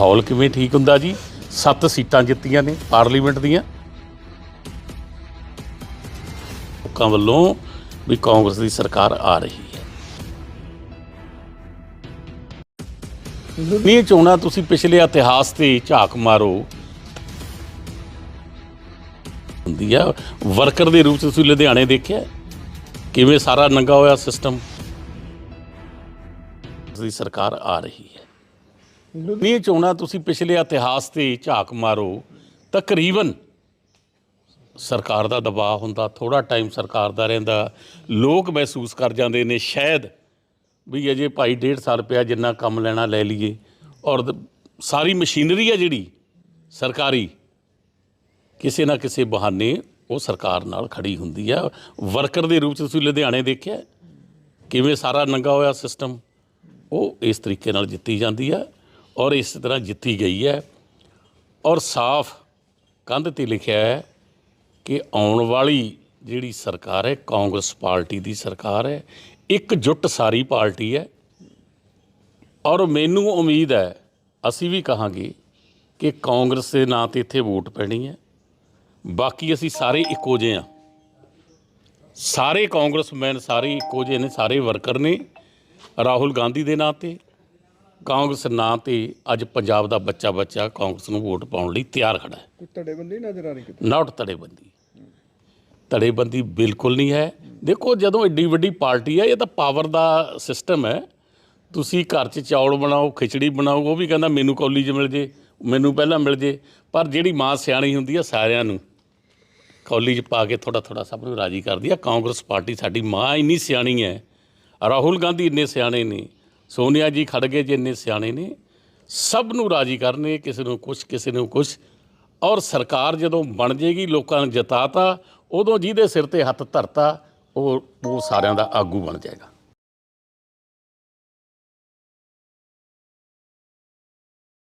ਮਾਹੌਲ ਕਿਵੇਂ ਠੀਕ ਹੁੰਦਾ ਜੀ? ਸੱਤ ਸੀਟਾਂ ਜਿੱਤੀਆਂ ਨੇ ਪਾਰਲੀਮੈਂਟ ਦੀਆਂ। ਲੋਕਾਂ ਵੱਲੋਂ ਵੀ ਕਾਂਗਰਸ ਦੀ ਸਰਕਾਰ ਆ ਰਹੀ ਹੈ। ਨਹੀਂ ਚੋਣਾਂ ਤੁਸੀਂ ਪਿਛਲੇ ਇਤਿਹਾਸ ਤੇ ਝਾਕ ਮਾਰੋ। ਹੁੰਦੀ ਆ। ਵਰਕਰ ਦੇ ਰੂਪ ਚ ਤੁਸੀਂ ਲੁਧਿਆਣੇ ਦੇਖਿਆ ਕਿਵੇਂ ਸਾਰਾ ਨੰਗਾ ਹੋਇਆ ਸਿਸਟਮ ਦੀ ਸਰਕਾਰ ਆ ਰਹੀ ਹੈ। ਇਹ ਚੋਣਾਂ ਤੁਸੀਂ ਪਿਛਲੇ ਇਤਿਹਾਸ ਤੇ ਝਾਕ ਮਾਰੋ ਤਕਰੀਬਨ ਸਰਕਾਰ ਦਾ ਦਬਾਅ ਹੁੰਦਾ ਥੋੜਾ ਟਾਈਮ ਸਰਕਾਰ ਦਾ ਰਹਿੰਦਾ, ਲੋਕ ਮਹਿਸੂਸ ਕਰ ਜਾਂਦੇ ਨੇ ਸ਼ਾਇਦ ਵੀ ਅਜੇ ਭਾਈ ਡੇਢ ਸਾਲ ਪਿਆ ਜਿੰਨਾ ਕੰਮ ਲੈਣਾ ਲੈ ਲਈਏ ਔਰ ਸਾਰੀ ਮਸ਼ੀਨਰੀ ਹੈ ਜਿਹੜੀ ਸਰਕਾਰੀ, ਕਿਸੇ ਨਾ ਕਿਸੇ ਬਹਾਨੇ ਉਹ ਸਰਕਾਰ ਨਾਲ ਖੜੀ ਹੁੰਦੀ ਆ। ਵਰਕਰ ਦੇ ਰੂਪ ਚ ਤੁਸੀਂ ਲੁਧਿਆਣੇ ਦੇਖਿਆ, ਕਿਵੇਂ ਸਾਰਾ ਨੰਗਾ ਹੋਇਆ ਸਿਸਟਮ ਉਹ ਇਸ ਤਰੀਕੇ ਨਾਲ ਜਿੱਤੀ ਜਾਂਦੀ ਆ। ਔਰ ਇਸ ਤਰ੍ਹਾਂ ਜਿੱਤੀ ਗਈ ਹੈ। ਔਰ ਸਾਫ਼ ਕੰਧ ਤੇ ਲਿਖਿਆ ਹੈ ਕਿ ਆਉਣ ਵਾਲੀ ਜਿਹੜੀ ਸਰਕਾਰ ਹੈ, ਕਾਂਗਰਸ ਪਾਰਟੀ ਦੀ ਸਰਕਾਰ ਹੈ, ਇੱਕ ਜੁੱਟ ਸਾਰੀ ਪਾਰਟੀ ਹੈ। ਔਰ ਮੈਨੂੰ ਉਮੀਦ ਹੈ, ਅਸੀਂ ਵੀ ਕਹਾਂਗੇ ਕਿ ਕਾਂਗਰਸ ਦੇ ਨਾਂ ਤੇ ਇੱਥੇ ਵੋਟ ਪੈਣੀ ਹੈ। ਬਾਕੀ ਅਸੀਂ ਸਾਰੇ ਇੱਕੋ ਜਿਹੇ ਆ ਸਾਰੇ ਕਾਂਗਰਸਮੈਨ ਸਾਰੇ ਇੱਕੋ ਜਿਹੇ ਨੇ, ਸਾਰੇ ਵਰਕਰ ਨੇ। ਰਾਹੁਲ ਗਾਂਧੀ ਦੇ ਨਾਂ ਤੇ ਕਾਂਗਰਸ ਨਾਂ ਤੇ ਅੱਜ ਪੰਜਾਬ ਦਾ ਬੱਚਾ ਬੱਚਾ ਕਾਂਗਰਸ ਨੂੰ ਵੋਟ ਪਾਉਣ ਲਈ ਤਿਆਰ ਖੜਾ ਹੈ। ਕੋਈ ਧੜੇਬੰਦੀ ਨਜ਼ਰ ਆ ਰਹੀ ਕਿਤੇ? ਨਾਟ ਧੜੇਬੰਦੀ ਧੜੇਬੰਦੀ ਬਿਲਕੁਲ ਨਹੀਂ ਹੈ। ਦੇਖੋ ਜਦੋਂ ਏਡੀ ਵੱਡੀ ਪਾਰਟੀ ਹੈ ਇਹ ਤਾਂ ਪਾਵਰ ਦਾ ਸਿਸਟਮ ਹੈ। ਤੁਸੀਂ ਘਰ 'ਚ ਚੌਲ ਬਣਾਓ ਖਿਚੜੀ ਬਣਾਓ ਉਹ ਵੀ ਕਹਿੰਦਾ ਮੈਨੂੰ ਕੌਲੀ 'ਚ ਮਿਲ ਜੇ ਮੈਨੂੰ ਪਹਿਲਾਂ ਮਿਲ ਜੇ। ਪਰ ਜਿਹੜੀ ਮਾਂ ਸਿਆਣੀ ਹੁੰਦੀ ਹੈ ਸਾਰਿਆਂ ਨੂੰ ਕੌਲੀ 'ਚ ਪਾ ਕੇ ਥੋੜਾ ਥੋੜਾ ਸਭ ਨੂੰ ਰਾਜੀ ਕਰਦੀ ਹੈ। ਕਾਂਗਰਸ ਪਾਰਟੀ ਸਾਡੀ ਮਾਂ ਇੰਨੀ ਸਿਆਣੀ ਹੈ। ਰਾਹੁਲ ਗਾਂਧੀ ਇੰਨੇ ਸਿਆਣੇ ਨੇ। ਸੋਨੀਆ ਜੀ ਖੜਗੇ ਜੀ, ਇੰਨੇ ਸਿਆਣੇ ਨੇ। ਸਭ ਨੂੰ ਰਾਜੀ ਕਰਨੇ, ਕਿਸੇ ਨੂੰ ਕੁਛ, ਕਿਸੇ ਨੂੰ ਕੁਛ। ਔਰ ਸਰਕਾਰ ਜਦੋਂ ਬਣ ਜੇਗੀ, ਲੋਕਾਂ ਨੇ ਜਿਤਾਤਾ, ਉਦੋਂ ਜਿਹਦੇ ਸਿਰ ਤੇ ਹੱਥ ਧਰਤਾ, ਉਹ ਉਹ ਸਾਰਿਆਂ ਦਾ ਆਗੂ ਬਣ ਜਾਏਗਾ।